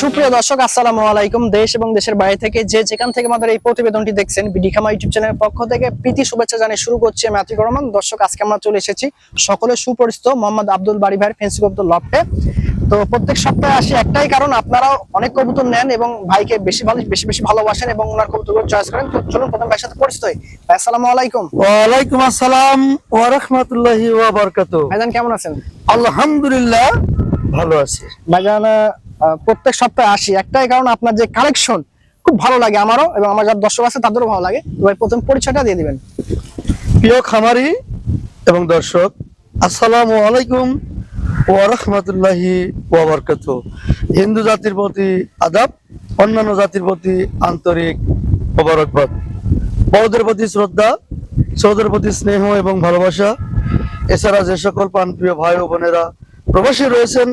সুপ্রিয় দর্শক আসসালামু আলাইকুম। দেশ এবং দেশের বাইরে থেকে যে যেখান থেকে আমাদের এই প্রতিবেদনটি দেখছেন বিডিখামা ইউটিউব চ্যানেলের পক্ষ থেকে প্রীতি শুভেচ্ছা জানিয়ে শুরু করছি আমি আতিক রহমান। দর্শক আজকে আমরা চলে এসেছি সকলের সুপরিচিত মোহাম্মদ আব্দুল বাড়ি ভাইয়ের ফেন্সি কবুতর লফটে। তো প্রত্যেক সপ্তাহে আসি একটাই কারণ আপনারাও অনেক কবুতর নেন এবং ভাইকে বেশি ভালো বেশি বেশি ভালোবাসেন এবং ওনার কবুতরগুলো চয়েস করেন। তো চলুন প্রথম ভাইয়ের সাথে পরিচিত হই। ভাই, আসসালামু আলাইকুম। ওয়ালাইকুম আসসালাম ওয়া রাহমাতুল্লাহি ওয়া বারাকাতুহু। ভাইজান কেমন আছেন? আলহামদুলিল্লাহ ভালো আছি। ভাইজান প্রত্যেক সপ্তাহে আসি। একটাই কারণ আপনার যে কালেকশন খুব ভালো লাগে আমারও এবং আমার যার দর্শক আছে তাদেরও ভালো লাগে। ভাই, প্রথম পরিচয়টা দিয়ে দিবেন। প্রিয় খামারি এবং দর্শক, আসসালামু আলাইকুম ওয়া রাহমাতুল্লাহি ওয়া হিন্দু জাতির প্রতি আদাব, অন্যান্য জাতির প্রতি আন্তরিক মোবারকবাদ। বড়দের প্রতি শ্রদ্ধা, ছোটদের প্রতি স্নেহ এবং ভালোবাসা। এছাড়া যে সকল প্রাণপ্রিয় ভাই ও বোনেরা প্রবাসী রয়েছেন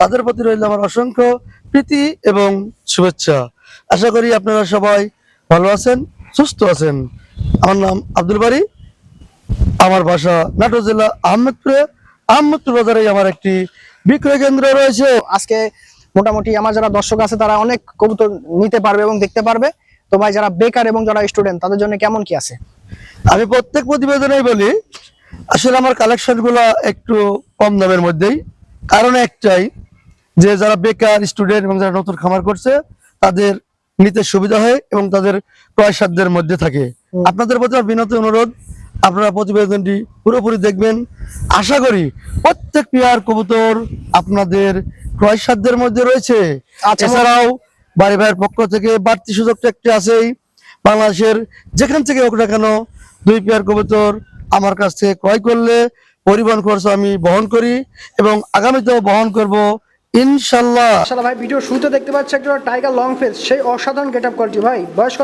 তাদের প্রতি রইল আমার অসংখ্য প্রীতি এবং শুভেচ্ছা। আশা করি আপনারা সবাই ভালো আছেন সুস্থ আছেন। আমার নাম আব্দুল বাড়ি আমার বাসা নাটোর জেলা আহমেদপুরে। আহমেদপুর বাজারে আমার একটি বিক্রয় কেন্দ্র রয়েছে। আজকে মোটামুটি আমার যারা দর্শক আছে তারা অনেক কবুতর নিতে পারবে এবং দেখতে পারবে। তো ভাই যারা বেকার এবং যারা স্টুডেন্ট তাদের জন্য কেমন কি আছে? আমি প্রত্যেক প্রতিবেদনেই বলি আসলে আমার কালেকশনগুলো একটু কম দামের মধ্যেই। কারণ একটাই যে যারা বেকার স্টুডেন্ট এবং যারা নতুন খামার করছে তাদের নিতে সুবিধা হয় এবং তাদের ক্রয় সাধ্যের মধ্যে থাকে। আপনাদের প্রতি আমার বিনত অনুরোধ আপনারা প্রতিবেদনটি পুরোপুরি দেখবেন। আশা করি প্রত্যেক পেয়ার কবুতর আপনাদের ক্রয় সাধ্যের মধ্যে রয়েছে। আচ্ছা। এছাড়াও বাড়ি ভাইয়ের পক্ষ থেকে বাড়তি সুযোগটা একটি আছেই। বাংলাদেশের যেখান থেকে হোক না কেন দুই পেয়ার কবুতর আমার কাছ থেকে ক্রয় করলে পরিবহন খরচ আমি বহন করি এবং আগামীতেও বহন করব ইনশাল্লাহ। আসলে ভাই ভিডিও শুরুতে দেখতে পাচ্ছি একটা টাইগার লং ফেস সেই অসাধারণ গেট আপ কোয়ালিটি ভাই। বয়স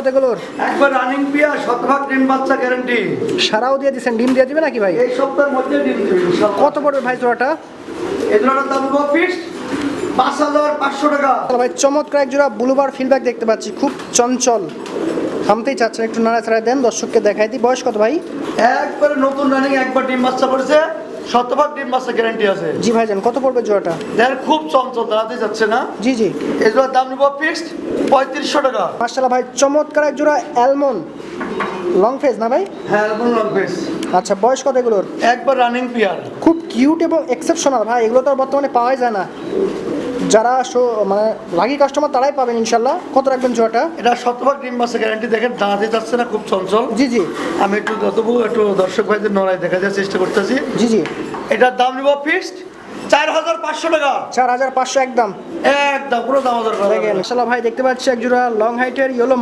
একবার রানিং পেয়ার শতভাগ ডিম বাচ্চা গ্যারান্টি সারাও দিয়ে দিচ্ছেন ডিম দিয়ে দিবে নাকি ভাই? এই সপ্তাহের মধ্যে ডিম দেবে কত পড়বে ভাই জোড়াটা? এই দাম ফিক্সড পাঁচ হাজার পাঁচশো টাকা। ভাই চমৎকার এক জোড়া ব্লুবার ফিডব্যাক দেখতে পাচ্ছি খুব চঞ্চল। থামতেই চাচ্ছেন একটু নাড়াচাড়া দেন দর্শককে দেখাই দিই। বয়স কত ভাই? একবারে নতুন রানিং একবার ডিম বাচ্চা পড়েছে। শতভাগ ডিম বাচ্চা গ্যারান্টি আছে। জি ভাইজান কত পড়বে জোড়াটা? দেখেন খুব চঞ্চল দাঁড়াতে যাচ্ছে না? জি জি। এগুলোর দাম নিব ফিক্সড পঁয়ত্রিশশো টাকা। মার্শাল্লাহ ভাই চমৎকার এক জোড়া অ্যালমন্ড লং ফেস না ভাই? হ্যাঁ অ্যালমন্ড লং ফেস আচ্ছা বয়স কত এগুলোর? একবার রানিং প্লেয়ার খুব কিউট এবং এক্সেপশনাল ভাই এগুলো তো আর বর্তমানে পাওয়াই যায় না। যারা মানে লাগি কাস্টমার তারাই পাবেন ইনশাল্লাহ। কত রাখবেন জোড়াটা? এটা শতভাগ ডিম বাচ্চা গ্যারান্টি দেখেন দাঁড়াতে যাচ্ছে না খুব চঞ্চল। জি জি। আমি একটু তবু একটু দর্শক ভাইদের নড়াই দেখা যাওয়ার চেষ্টা করতেছি। জি জি। এটার দাম নিব ফিক্সড চার হাজার পাঁচশো টাকা। চার হাজার পাঁচশো একদম। একদম পুরো দাম দেখেন ভাই দেখতে পাচ্ছি এক জোড়া লং হাইটের ইয়েলো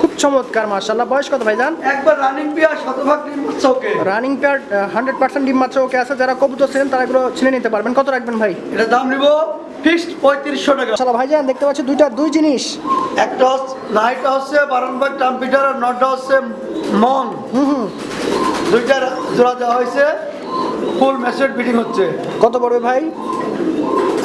খুব চমৎকার বয়স কত ভাই জান? একবার রানিং পেয়ার শতভাগ ডিম okay running pair hundred percent ডিম মাত্র ওকে আছে। যারা কবুতর ছিলেন তারা এগুলো ছিনে নিতে পারবেন। কত রাখবেন ভাই? এটার দাম নিব ফিক্সড পঁয়ত্রিশশো টাকা। মার্শাল্লাহ ভাই দেখতে পাচ্ছি দুইটা দুই জিনিস। একটা হচ্ছে নাইটটা হচ্ছে বারানবাগ কম্পিউটার আর নটা হচ্ছে মন দুইটার জোড়া দেওয়া হয়েছে। ফুল ম্যাচেট ফিটিং হচ্ছে। কত পড়বে ভাই?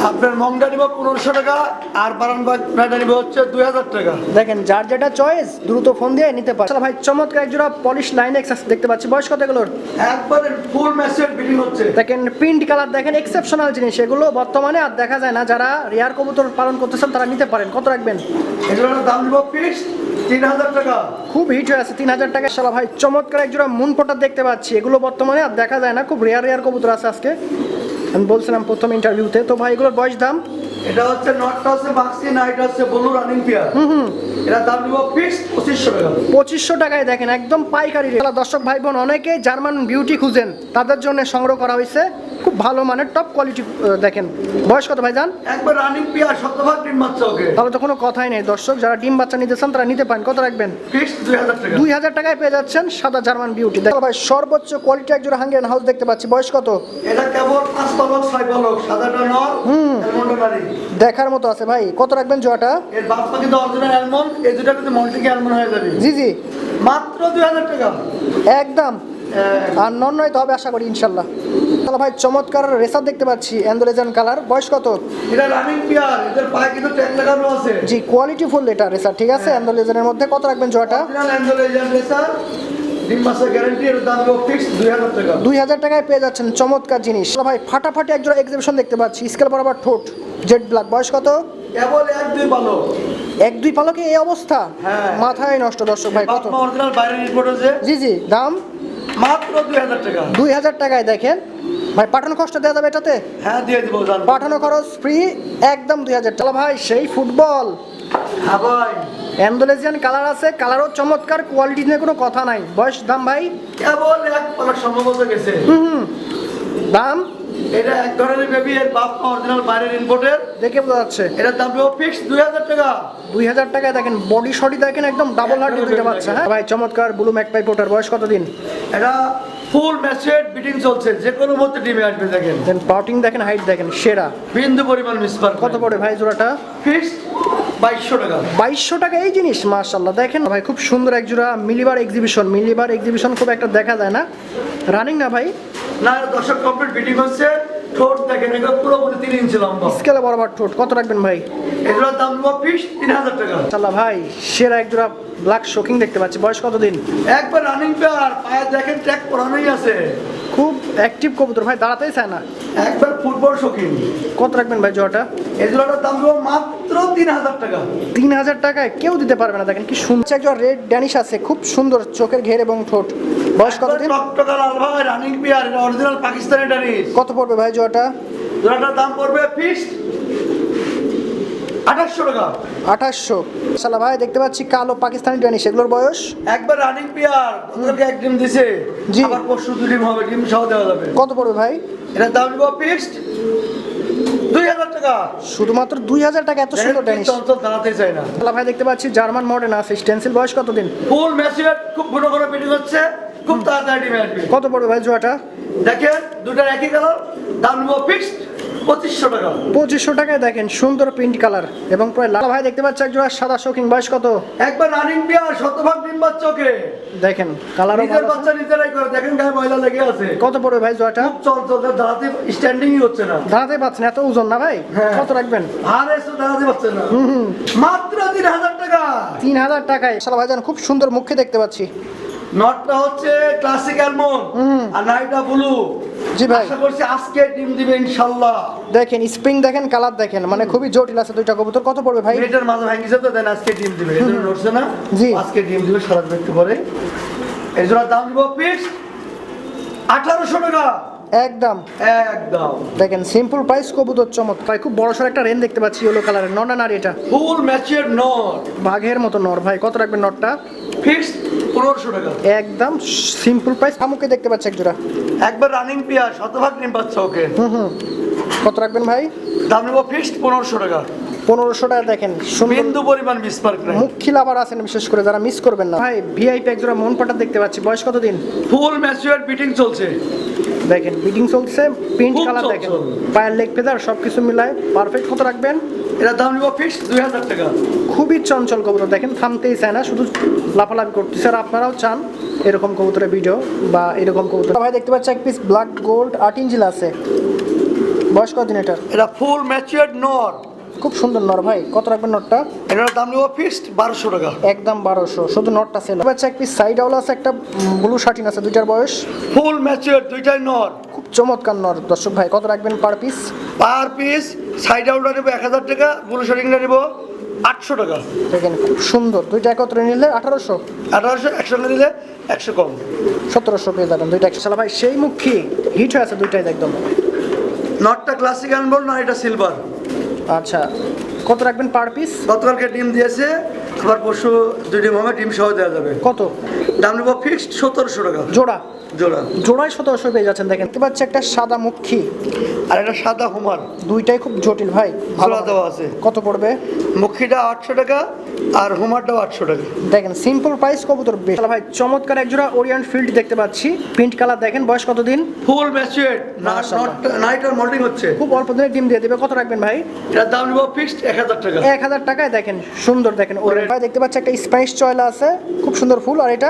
আপনার মংটা নিব পনেরোশো টাকা আর বারানবাগ নাইটা নিব হচ্ছে দুই হাজার টাকা। দেখেন যার যেটা চয়েস দ্রুত ফোন দিয়ে নিতে পারে। ভাই চমৎকার এক জোড়া পলিশ লাইন এক্সাস দেখতে পাচ্ছি। বয়স কত এগুলোর? একবারে ফুল ম্যাচেট বিডিং হচ্ছে। দেখেন প্রিন্ট কালার দেখেন এক্সেপশনাল জিনিস। এগুলো বর্তমানে আর দেখা যায় না যারা রেয়ার কবুতর পালন করতেছেন তারা নিতে পারেন। কত রাখবেন? এগুলোর দাম নিব ফিক্সড তিন হাজার টাকা। খুব হিট হয়ে আছে তিন হাজার টাকা। শালা ভাই চমৎকার এক জোড়া মুন পটার দেখতে পাচ্ছি। এগুলো বর্তমানে আর দেখা যায় না খুব রেয়ার রেয়ার কবুতর আছে আজকে। আমি বলছিলাম প্রথম ইন্টারভিউতে তো ভাই এগুলোর বয়স দাম? এটা হচ্ছে নটটা হচ্ছে বাক্সি নাইট হচ্ছে ব্লু রানিং পেয়ার এটা দাম নিব ফিক্সড পঁচিশশো টাকা। পঁচিশশো টাকায় দেখেন একদম পাইকারি রেট দর্শক ভাই বোন অনেকে জার্মান বিউটি খুঁজেন। তাদের জন্য সংগ্রহ করা হয়েছে। খুব ভালো মানের টপ কোয়ালিটি দেখেন। বয়স কত ভাই যান একবার রানিং পেয়ার শতভাগ ডিম বাচ্চা ওকে। তাহলে তো কোনো কথাই নেই। দর্শক যারা ডিম বাচ্চা নিতে চান তারা নিতে পারেন। কত রাখবেন? ফিক্সড দুই হাজার টাকা। দুই হাজার টাকায় পেয়ে যাচ্ছেন সাদা জার্মান বিউটি দেখো ভাই সর্বোচ্চ কোয়ালিটি একজোড়া হাঙ্গেন হাউস দেখতে পাচ্ছি। বয়স কত? এটা কেবল পাঁচ পালক ছয় পালক সাদাটা নর নারী। দেখার মতো আছে ভাই। কত রাখবেন জোয়াটা এর বাপ্পা কিন্তু অরিজিনাল অ্যালমন্ড এই দুটা কিন্তু মল্টিকে অ্যালমন্ড হয়ে যাবে। জি জি। মাত্র দুই হাজার টাকা। একদম। আর নন নয় তো হবে আশা করি ইনশাল্লাহ। তাহলে ভাই চমৎকার রেসার দেখতে পাচ্ছি অ্যান্ডোলেজান কালার। বয়স কত? এটা রানিং পেয়ার এদের পায়ে কিন্তু ট্যাগ লাগানো আছে। জি কোয়ালিটি ফুল এটা রেসার ঠিক আছে? অ্যান্ডোলেজানের মধ্যে কত রাখবেন জোয়াটা অ্যান্ডোলেজান রেসার। ডিম মাসের গ্যারান্টি এর দাম হবে ফিক্সড দুই হাজার টাকা। দুই হাজার টাকায় পেয়ে যাচ্ছেন চমৎকার জিনিস। ভাই ফাটাফাটি এক্সিবিশন দেখতে পাচ্ছি। স্কেল বরাবর ঠোঁট। জেড ব্ল্যাক বয়স কত? কেবল এক দুই ভালো এক দুই পালকে এই অবস্থা? হ্যাঁ। মাথায় নষ্ট দর্শক ভাই কত? অরিজিনাল জি জি দাম? মাত্র দুই হাজার টাকা। দুই হাজার টাকায় দেখেন। ভাই পাঠানো দেওয়া যাবে এটাতে? হ্যাঁ দিয়ে দিব পাঠানো খরচ ফ্রি একদম দুই হাজার টাকা। ভাই সেই ফুটবল। অ্যান্ডোলেজিয়ান কালার আছে কালারও চমৎকার কোয়ালিটি নিয়ে কোনো কথা নাই। বয়স দাম ভাই? কেবল এক পালক সম্ভবত গেছে। দাম? এটা এক ধরনের বেবি এর বাপ অরিজিনাল বাইরের ইম্পোর্টের দেখে বোঝা যাচ্ছে। এটার দাম দেবো ফিক্স দুই হাজার টাকা। দুই হাজার টাকায় দেখেন বডি শডি দেখেন একদম ডাবল হার্ডি দুইটা বাচ্চা হ্যাঁ? ভাই চমৎকার ব্লু ম্যাকপাই পোটার বয়স কতদিন? এটা ফুল ম্যাচেড বিটিং চলছে যে কোনো মুহূর্তে টিমে আসবে দেখেন। দেন পাউটিং দেখেন হাইট দেখেন সেরা। বিন্দু পরিমাণ মিসপার কত পড়ে ভাই জোড়াটা? ফিক্স বাইশশো টাকা। বাইশশো টাকা এই জিনিস মার্শাল্লাহ দেখেন ভাই খুব সুন্দর এক জোড়া মিলিবার এক্সিবিশন মিলিবার এক্সিবিশন খুব একটা দেখা যায় না। রানিং না ভাই? না দর্শক কমপ্লিট বিটিং হচ্ছে। ঠোঁট দেখেন এটা পুরোপুরি তিন ইঞ্চি লম্বা। স্কেলে বরাবর ঠোঁট। কত রাখবেন ভাই? এগুলোর দাম ফিক্স তিন হাজার টাকা। ভাই সেরা একজোড়া ব্ল্যাক শোকিং দেখতে পাচ্ছি। বয়স কতদিন? একবার রানিং পেয়ার পায়ে দেখেন ট্র্যাক পরানোই আছে। খুব অ্যাক্টিভ কবুতর। ভাই দাঁড়াতেই চায় না। একবার ফুটবল শখিন। কত রাখবেন ভাই জোড়াটা? জোড়াটার দাম দেবো মাত্র তিন হাজার টাকা। তিন হাজার টাকায় কেউ দিতে পারবে না দেখেন কি শুনছে একজন রেড ড্যানিশ আছে খুব সুন্দর চোখের ঘের এবং ঠোঁট। বয়স কত দিন? টকটকা লাল ভাই running pair original Pakistani Danish কত পড়বে ভাই জোড়াটা? জোড়াটার দাম পড়বে ফিক্স আঠাশশো টাকা। আঠাশশো। সালা ভাই দেখতে পাচ্ছি কালো পাকিস্তানি ড্যানিশ এগুলোর বয়স? একবার রানিং পেয়ার ওদেরকে এক ডিম দিছে। জি। আবার পরশু দু ডিম হবে ডিম সহ দেওয়া যাবে। কত পড়বে ভাই? এটার দাম নিব ফিক্সড দুই হাজার টাকা। শুধুমাত্র দুই হাজার টাকা এত সুন্দর ড্যানিশ অঞ্চল দাঁড়াতে চাই না। সালা ভাই দেখতে পাচ্ছি জার্মান মডার্ন আছে স্টেন্সিল বয়স কতদিন ফুল ম্যাচিউর খুব ঘন ঘন পিটিং হচ্ছে। খুব তাড়াতাড়ি ডিমে আসবে। কত পড়বে ভাই জোড়াটা দেখেন দুটার একই কালার দাম নিব ফিক্সড পঁচিশশো টাকা। পঁচিশশো টাকায় দেখেন সুন্দর কালার এবং প্রায় লাল। ভাই দেখতে পাচ্ছি এক জোড়া সাদা শোকিং বয়স কত? একবার রানিং পেয়ার শতভাগ ডিম দেখেন কালারও নিজের বাচ্চা নিজেরাই করে দেখেন গায়ে ময়লা লেগে আছে। কত পড়বে ভাই জোড়াটা? খুব চল চল দাঁড়াতে স্ট্যান্ডিংই হচ্ছে না। দাঁড়াতে পাচ্ছেন এত ওজন না ভাই? হ্যাঁ। কত রাখবেন? আর এসে দাঁড়াতে না। মাত্র তিন হাজার টাকা। তিন হাজার টাকায়। সালা ভাইজান খুব সুন্দর মুখে দেখতে পাচ্ছি। নটটা হচ্ছে ক্লাসিক অ্যালমন্ড আর নাইটা ব্লু জি ভাই। আশা করছি আজকে ডিম দিবে ইনশাল্লাহ। দেখেন স্প্রিং দেখেন কালার দেখেন মানে খুবই জটিল আছে দুইটা কবুতর। কত পড়বে ভাই? মিনিটের মাঝে ভাঙিছে তো দেন আজকে ডিম দিবে। জন্য নড়ছে না। জি। আজকে ডিম দিবে সারা দেখতে পারে। এই জন্য দাম দিব পিস আঠারোশো টাকা। একদম। একদম। দেখেন সিম্পল প্রাইস কবুতর চমৎকার। খুব বড় সড় একটা রেন দেখতে পাচ্ছি ইয়েলো কালারের নটা নারী এটা? ফুল ম্যাচিওর নট বাঘের মতো নর ভাই কত রাখবেন নটটা ফিক্সড পনেরোশো টাকা। একদম সিম্পল প্রাইস দেখতে পাচ্ছি এক জোড়া। একবার রানিং পেয়ার শতভাগ পাচ্ছে ওকে। হুম হুম। কত রাখবেন ভাই? দাম নেব ফিক্সড পনেরোশো টাকা। পনেরোশো টাকা দেখেন বিন্দু পরিমাণ মিস পার্ক নাই। আছেন বিশেষ করে যারা মিস করবেন না। ভাই ভিআইপি এক জোড়া মন পাটা দেখতে পাচ্ছি বয়স কতদিন? ফুল ম্যাচিওর বিটিং চলছে। দেখেন বিডিং চলছে প্রিন্ট কালার দেখেন। পায়ের লেগ ফেদার সব কিছু মিলায় পারফেক্ট কত রাখবেন? এটার দাম নেব ফিক্সড দুই হাজার টাকা। খুবই চঞ্চল কবুতর দেখেন থামতেই চায় না শুধু লাফালাফি করতেছে। আর আপনারাও চান এরকম কবুতরের ভিডিও বা এরকম কবুতর। ভাই দেখতে পাচ্ছি এক পিস ব্ল্যাক গোল্ড আট ইঞ্চিল আছে। বয়স কদিন এটার? এটা ফুল ম্যাচিওর নর। খুব সুন্দর নর ভাই কত রাখবেন নটটা এটার দাম নেব ফিক্সড বারোশো টাকা। একদম বারোশো শুধু নটটা সেল পাচ্ছি এক পিস সাইড আউল আছে একটা ব্লু শার্টিন আছে দুইটার বয়স। ফুল ম্যাচিওর দুইটাই নর। খুব চমৎকার নর দর্শক ভাই কত রাখবেন per piece per piece side আউটটা নেব এক হাজার টাকা ব্লু শার্টিংটা নেব আটশো টাকা। দেখেন খুব সুন্দর। দুইটা একত্রে নিলে আঠারোশো। আঠারোশো একসঙ্গে নিলে একশো কম। সতেরোশো পেয়ে যাবেন দুইটা একশো ভাই সেই মুখী হিট হয়ে আছে দুইটাই একদম। নটটা ক্লাসিক আনবল না এটা সিলভার আচ্ছা কত রাখবেন পার পিস গতকালকে ডিম দিয়েছে আবার পরশু দুই ডিম ডিম সহ দেওয়া যাবে। কত? দাম নেব ফিক্সড সতেরোশো টাকা। জোড়া? জোড়া। জোড়ায় সতেরোশো পেয়ে যাচ্ছেন দেখেন। দেখতে পাচ্ছি একটা সাদা মুখী। আর এটা সাদা হুমার। দুইটাই খুব জটিল ভাই। ভালো দেওয়া আছে। কত পড়বে? মুখিটা আটশো টাকা আর হুমারটাও আটশো টাকা। দেখেন সিম্পল প্রাইস কবুতর বেশ। ভাই চমৎকার এক জোড়া ওরিয়ান ফিল্ড দেখতে পাচ্ছি। প্রিন্ট কালার দেখেন বয়স কতদিন? ফুল মাশাআল্লাহ। নাইট আর মোল্ডিং হচ্ছে। খুব অল্প দিনে ডিম দিয়ে দেবে। কত রাখবেন ভাই? এটার দাম নেব ফিক্সড এক হাজার টাকা। এক হাজার টাকায় দেখেন সুন্দর দেখেন ওরিয়ান ভাই দেখতে পাচ্ছি একটা স্পাইস চয়লা আছে। খুব সুন্দর ফুল আর এটা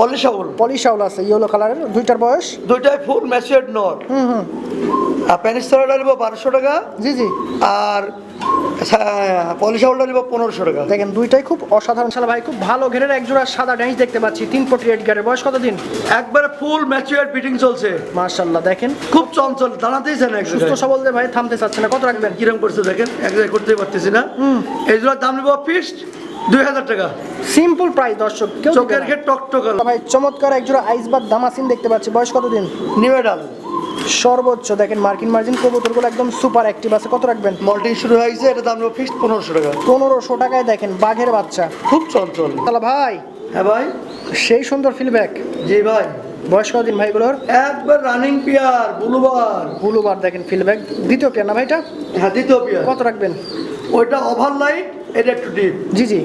পলিশ আউল। পলিশ আউল আছে ইয়েলো কালারের দুইটার বয়স। দুইটাই ফুল ম্যাচুয়েট নট হুম হুম। আর প্যানিস্তারাটা নিব বারোশো টাকা। জি জি। আর পলিশাউলটা নিব পনেরোশো টাকা। দেখেন দুইটাই খুব অসাধারণ শালা ভাই খুব ভালো ঘেরের এক জোড়া সাদা ড্যানিশ দেখতে পাচ্ছি তিন পটি রেড গাড়ির বয়স কতদিন একবারে ফুল ম্যাচুয়ার ফিটিং চলছে। মার্শাল্লাহ দেখেন। খুব চঞ্চল দাঁড়াতেই চায় না এক সুস্থ। সবল দিয়ে ভাই থামতে চাচ্ছে না কত রাখবেন? কিরম করছে দেখেন এক জায়গায় করতেই পারতেছি না। এই জোড়ার দাম নিব ফিক্সড দুই হাজার টাকা। সিম্পল প্রাইস দর্শক চোখের ঘের টকটকাল ভাই চমৎকার এক জোড়া আইস বা দামাসিন দেখতে পাচ্ছি। বয়স কতদিন? নিউডাল সর্বোচ্চ দেখেন মার্কিন মার্জিন কবুতরগুলো একদম সুপার অ্যাক্টিভ আছে। কত রাখবেন? মল্টিং শুরু হয়েছে এটা দাম ফিক্সড পনেরোশো টাকা। পনেরোশো টাকায় দেখেন বাঘের বাচ্চা। খুব চঞ্চল। তাহলে ভাই হ্যাঁ ভাই? সেই সুন্দর ফিডব্যাক জি ভাই। বয়স কতদিন ভাইগুলোর একবার রানিং পিয়ার বুলুবার। বুলুবার দেখেন ফিডব্যাক দ্বিতীয় পেয়ার না ভাইটা হ্যাঁ দ্বিতীয় পিয়ার কত রাখবেন? ওইটা ওভার লাইট এটা একটু ডিপ জি জি।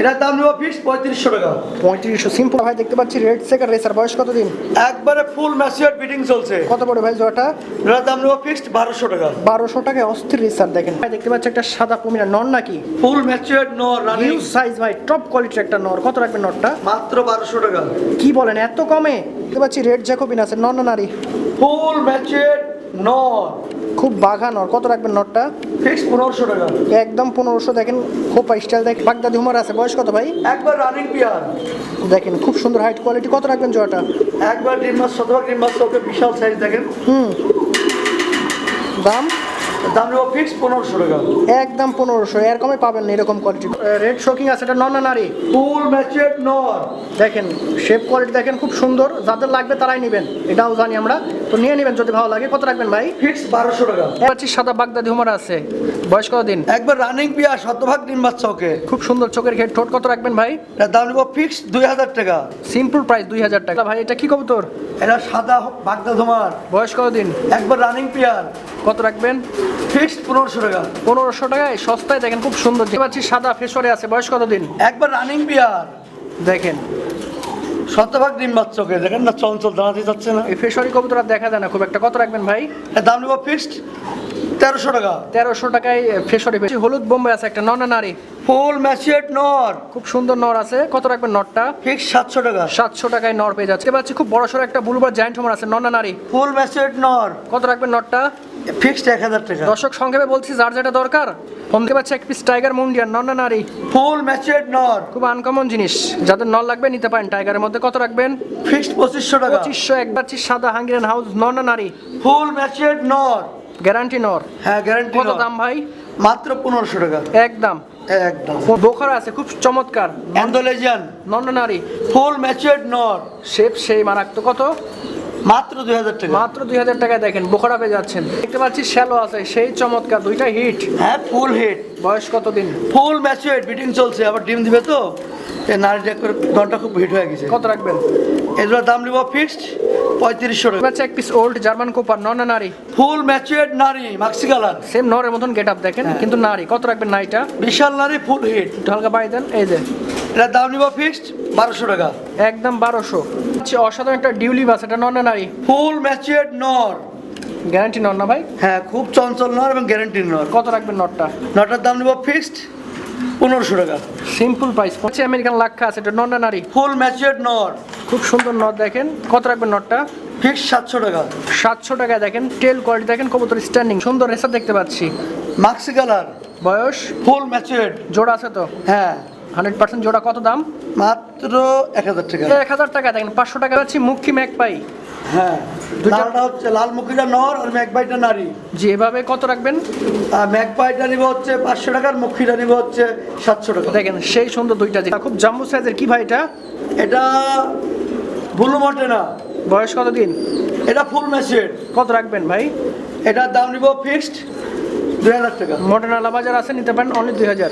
এটার দাম নেব ফিক্সড পঁয়ত্রিশশো টাকা। পঁয়ত্রিশশো সিম্পল ভাই দেখতে পাচ্ছি রেড সেকার রেসার বয়স কতদিন? একবারে ফুল ম্যাচিওর ফিটিং চলছে। কত পড়ে ভাই জোড়াটা? এটার দাম নেব ফিক্সড বারোশো টাকা। বারোশো টাকায় অস্থির রেসার দেখেন। ভাই দেখতে পাচ্ছি একটা সাদা কুমিরা নর নাকি? Full mature no running size ভাই টপ কোয়ালিটির একটা নর। কত রাখবেন নরটা? মাত্র বারোশো টাকা। কি বলেন এত কমে? দেখতে পাচ্ছি রেড জ্যাকোবিন আছে নর নারী? ফুল ম্যাচিওর নো খুব বাঘা নর। কত রাখবেন নরটা? ফিক্স পনেরোশো টাকা। একদম পনেরোশো। দেখেন খোপা স্টাইল দেখেন বাগদাদি হুমার আছে। বয়স কত ভাই? একবার রানিং পিয়ার দেখেন খুব সুন্দর হাইট কোয়ালিটি কত রাখবেন জোয়াটা একবার ডিম মাছ শতভাগ ডিম মাছ ওকে বিশাল সাইজ দেখেন। হুম। দাম? দাম নেব ফিক্সড পনেরোশো টাকা। একদম পনেরোশো এর কমে পাবেন না এরকম কোয়ালিটি রেড শোকিং আছে এটা নর না নারী। ফুল ম্যাচিওর নর দেখেন শেপ কোয়ালিটি দেখেন খুব সুন্দর যাদের লাগবে তারাই নেবেন এটাও জানি আমরা। তো নিয়ে নেবেন যদি ভালো লাগে কত রাখবেন ভাই? ফিক্সড বারোশো টাকা। পাচ্ছি সাদা বাগদাদি হুমার আছে বয়স কত দিন একবার রানিং পিয়ার শতভাগ ডিম বাচ্চা ওকে খুব সুন্দর চোখের ঘের ঠোঁট কত রাখবেন ভাই? এটার দাম নেব ফিক্সড দুই হাজার টাকা। সিম্পল প্রাইস দুই হাজার টাকা। ভাই এটা কি কবুতর? এটা সাদা বাগদা তোমার বয়স কত দিন একবার রানিং পিয়ার কত রাখবেন? ফিক্সড পনেরোশো টাকা। পনেরোশো টাকায় সস্তায় দেখেন খুব সুন্দর। দেখতে পাচ্ছি সাদা ফেসরে আছে বয়স কত দিন একবার রানিং বিয়ার দেখেন। শতভাগ ডিম বাচ্চা ওকে দেখেন না চঞ্চল দাঁড়াতে যাচ্ছে না। এই ফেসরি কবুতর দেখা যায় না খুব একটা। কত রাখবেন ভাই? দাম নেব ফিক্সড তেরোশো টাকা। তেরোশো টাকায় ফেসরি পেয়েছি। হলুদ বোম্বে আছে একটা নর নারী? ফুল ম্যাচিওর নর। খুব সুন্দর নর আছে। কত রাখবেন নরটা? ফিক্সড সাতশো টাকা। সাতশো টাকায় নর পেয়ে যাচ্ছে। পাচ্ছি খুব বড় সড়ো একটা বুলবার জায়েন্ট হোমার আছে নর না নারী? ফুল ম্যাচিওর নর। কত রাখবেন নরটা? ফিক্সড এক হাজার টাকা। দর্শক সংক্ষেপে বলছি যার যেটা দরকার দেখতে পাচ্ছি এক পিস টাইগার মুন্ডিয়ান নর না নারী? ফুল ম্যাচিওর নর। খুব আনকমন জিনিস। যাদের নর লাগবে নিতে পারেন। টাইগারের মধ্যে কত রাখবেন? ফিক্সড পঁচিশশো টাকা। পঁচিশশো এক পাচ্ছি সাদা হাঙ্গিরান হাউস নর না নারী? ফুল ম্যাচিওর নর। গ্যারান্টি নর। হ্যাঁ গ্যারান্টি কত দাম ভাই? মাত্র পনেরোশো টাকা। একদম। একদম। বোখারা আছে খুব চমৎকার। অ্যান্ডোলেজিয়ান। নর না নারী ফুল ম্যাচিওর নর। শেপ সেই মারাত্মক। কত? মাত্র দুই হাজার টাকা। মাত্র দুই হাজার টাকায় দেখেন বোখারা পেয়ে যাচ্ছেন। দেখতে পাচ্ছি শ্যালো আছে সেই চমৎকার দুইটা হিট। হ্যাঁ ফুল হিট। বয়স কত দিন ফুল ম্যাচিওর বিটিং চলছে আবার ডিম দিবে তো? এই নারীটা করে দনটা খুব হিট হয়ে গেছে। কত রাখবেন? এগুলোর দাম নিব ফিক্সড পঁয়ত্রিশশো টাকা। বাচ্চা এক পিস ওল্ড জার্মান কোপার নন নারী ফুল ম্যাচিওর নারী মাক্সি কালার সেম নরের মতন গেট আপ দেখেন কিন্তু নারী কত রাখবেন নারীটা বিশাল নারী ফুল হিট ঢালকা বাই দেন এই যে। এটার দাম নিব ফিক্সড বারোশো টাকা। একদম বারোশো। আচ্ছা অসাধারণ একটা ডিউলি বাস এটা নর না নারী ফুল ম্যাচিওর নর গ্যারান্টি নর না ভাই? হ্যাঁ খুব চঞ্চল নর এবং গ্যারান্টির নর কত রাখবেন নটটা নটার দাম নিব ফিক্সড পনেরোশো টাকা। সিম্পল প্রাইস হচ্ছে আমেরিকান লাক্ষা আছে এটা নর না নারী? ফুল ম্যাচিওর নর। খুব সুন্দর নট দেখেন। কত রাখবেন নটটা ফিক্সড সাতশো টাকা। সাতশো টাকায় দেখেন টেল কোয়ালিটি দেখেন কবুতর স্ট্যান্ডিং সুন্দর রেসার দেখতে পাচ্ছি। মাক্সি কালার বয়স? ফুল ম্যাচিওর জোড়া আছে তো? হ্যাঁ। হান্ড্রেড পার্সেন্ট জোড়া কত দাম? মাত্র এক হাজার টাকা। এক হাজার টাকা দেখেন পাঁচশো টাকা পাচ্ছি মুখী ম্যাক পাই হ্যাঁ দুইটা- হচ্ছে লাল মুখিটা নর আর ম্যাকবাইটা নারী। জি এভাবে কত রাখবেন? ম্যাকবাইটা নিব হচ্ছে পাঁচশো টাকার মুখিটা নিব হচ্ছে সাতশো টাকা। দেখেন সেই সুন্দর দুইটা খুব জাম্বু সাইজের কি ভাই এটা? এটা ভুলু মটে না বয়স কত দিন? এটা ফুল ম্যাচিওর কত রাখবেন ভাই? এটার দাম নিব ফিক্সড দুই হাজার টাকা। মডার্ন আলা বাজার আছে নিতে পারেন অনলি দুই হাজার।